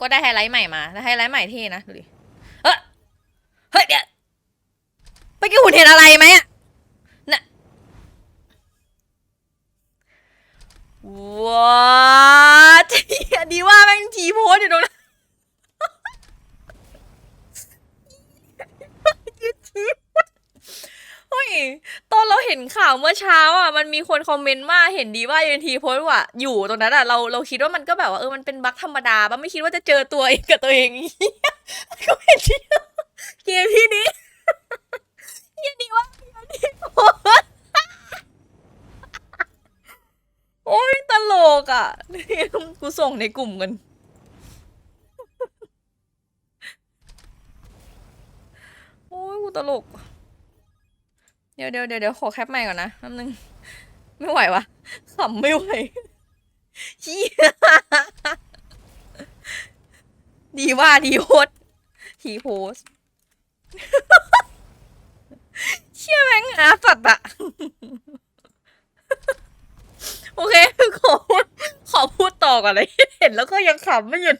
ก็ได้ไฮไลท์ใหม่มาแล้วไฮไลท์ใหม่ที่นะดูดิเฮ้ยเฮ้ยเดี๋ยวไปกี่หุ่นเห็นอะไรไหมอะน่ะว้า ตอนเราเห็นข่าวเมื่อเช้าอะมันมีคนคอมเมนต์มาเห็นดีว่ายืนทีโพสต์ว่าอยู่ตรงนั้นอะเราเราคิดว่ามันก็แบบว่าเออมันเป็นบั๊กธรรมดาปะไม่คิดว่าจะเจอตัวเองกับตัวเองก็เห็นที่เกมที่นี้ยืนดีว่ายืนทีโพสโอ้ยตลกอะกูส่งในกลุ่มกันโอ้ยกูตลก เดี๋ยวเดี๋ยวเดี๋ยวเดี๋ยวขอแคปใหม่ก่อนนะแป๊บนึง ไม่ไหววะขำไม่ไหวเฮียดีว่าดีโพสทีโพสเชี่ยแม่งหาสัตว์อะโอเคขอขอพูดต่อก่อนเลย เห็นแล้วก็ยังขำไม่หยุด